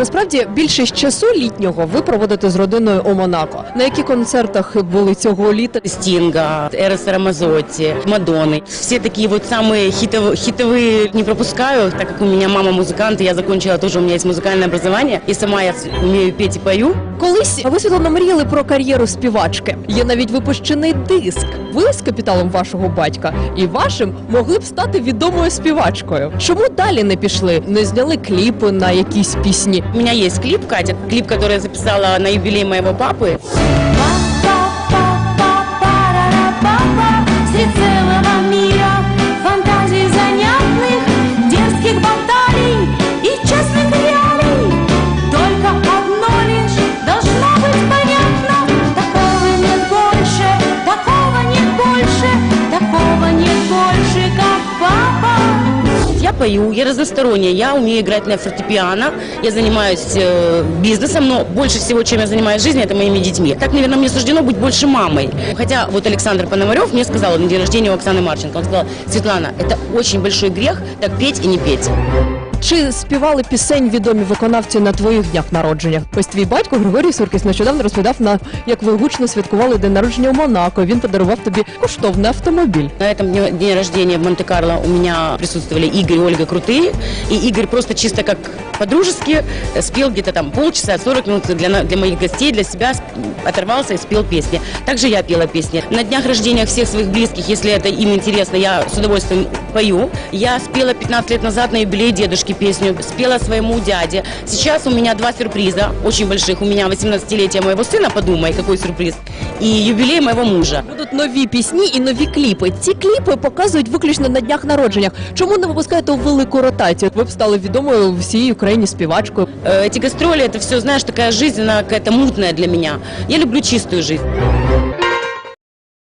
Насправді більшість часу літнього ви проводите з родиною у Монако. На яких концертах були цього літа? Стинга, Эроса Рамазотти, Мадонны. Все такие вот самые хитов- хитовые не пропускаю, так как у меня мама музыкант, и я закончила тоже, у меня есть музыкальное образование, и сама я умею петь и пою. Колись ви Світлана мріяли про кар'єру співачки. Є навіть випущений диск. Ви з капіталом вашого батька і вашим могли б стати відомою співачкою. Чому далі не пішли? Не зняли кліпи на якісь пісні? У меня есть клип, Катя, клип, который я записала на юбилей моего папы. Пою, я разносторонняя, я умею играть на фортепиано, я занимаюсь э, бизнесом, но больше всего, чем я занимаюсь в жизни, это моими детьми. Так, наверное, мне суждено быть больше мамой. Хотя вот Александр Пономарев мне сказал на день рождения у Оксаны Марченко, он сказал, Светлана, это очень большой грех так петь и не петь. Чи співали пісень відомі виконавці на твоїх днях народження? Ось твій батько Григорій Суркіс нещодавно розповідав на як ви гучно святкували день народження у Монако. Він подарував тобі коштовний автомобіль. На этом дне, дне рождения в Монте-Карло у меня присутствовали Игорь и Ольга Крутые. И Игорь просто чисто как по-дружески э, спел где-то там полчаса, 40 минут для, на- для моих гостей, для себя сп- оторвался и спел песни. Также я пела песни. На днях рождения всех своих близких, если это им интересно, я с удовольствием пою. Я спела 15 лет назад на юбилей дедушки песню, спела своему дяде. Сейчас у меня два сюрприза, очень больших. У меня 18-летие моего сына, подумай, какой сюрприз, и юбилей моего мужа. Будуть нові пісні і нові кліпи. Ці кліпи показують виключно на днях народження. Чому не випускаєте у велику ротацію? Ви б стали відомою всій Україні співачкою. Э, Эти гастроли, это все, знаешь, такая жизнь, она какая-то мутная для меня. Я люблю чистую жизнь.